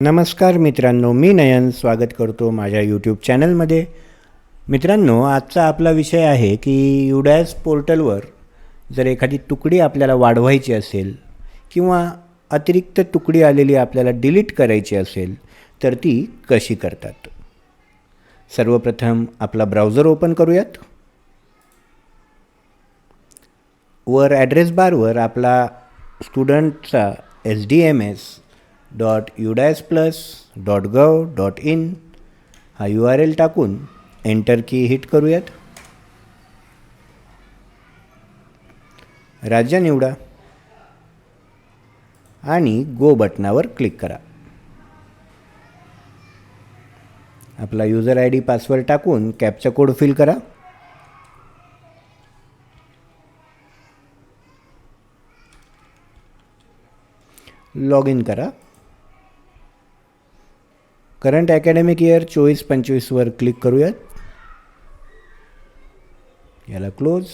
नमस्कार मित्रांनो मी नयन स्वागत करतो माझ्या यूट्यूब चॅनलमध्ये मित्रांनो आजचा आपला विषय आहे की युडॅस पोर्टलवर जर एखादी तुकडी आपल्याला वाढवायची असेल किंवा अतिरिक्त तुकडी आलेली आपल्याला डिलीट करायची असेल तर ती कशी करतात? सर्वप्रथम आपला ब्राउझर ओपन करूयात. वर ॲड्रेस बारवर आपला स्टुडंटचा S D M S dot UDISE plus dot gov dot in हा यू आर एल टाकून एंटर की हिट करूयात. राज्य निवडा. आणि गो बटनावर क्लिक करा. आपला युजर आय डी पासवर्ड टाकून कॅपचा कोड फिल करा. लॉग इन करा. करंट अकॅडमिक इयर चोवीस पंचवीसवर क्लिक करूयात. याला क्लोज.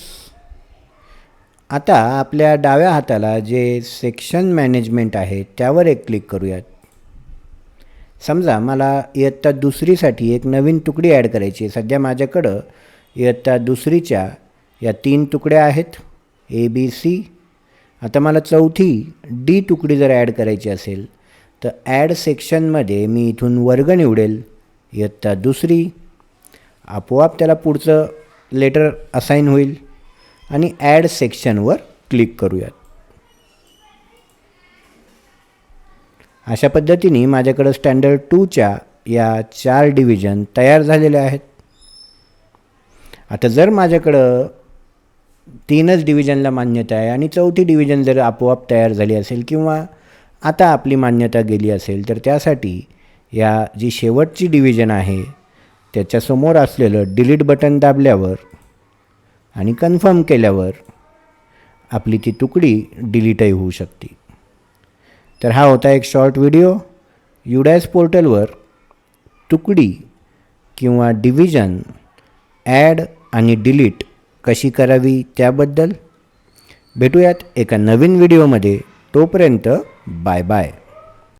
आता आपल्या डाव्या हाताला जे सेक्शन मॅनेजमेंट आहे त्यावर एक क्लिक करूयात. समजा मला इयत्ता दुसरीसाठी एक नवीन तुकडी ॲड करायची आहे. सध्या माझ्याकडं इयत्ता दुसरीच्या या तीन तुकड्या आहेत. ए बी सी आता मला चौथी डी तुकडी जर ॲड करायची असेल तर ॲड सेक्शनमध्ये मी इथून वर्ग निवडेल. इयत्ता दुसरी. आपोआप त्याला पुढचं लेटर असाईन होईल. आणि ॲड सेक्शनवर क्लिक करूयात. अशा पद्धतीने माझ्याकडं स्टँडर्ड टूच्या या चार डिव्हिजन तयार झालेल्या आहेत. आता जर माझ्याकडं तीनच डिव्हिजनला मान्यता आहे आणि चौथी डिव्हिजन जर आपोआप तयार झाली असेल किंवा आता आपली मान्यता गेली असेल तर त्यासाठी या जी शेवटची डिव्हिजन आहे त्याच्यासमोर असलेलं डिलीट बटन दाबल्यावर आणि कन्फर्म केल्यावर आपली ती तुकडी डिलीटही होऊ शकते. तर हा होता एक शॉर्ट व्हिडिओ युडॅस पोर्टलवर तुकडी किंवा डिव्हिजन ॲड आणि डिलीट कशी करावी त्याबद्दल भेटूयात एका नवीन व्हिडिओमध्ये तोपर्यंत Bye bye.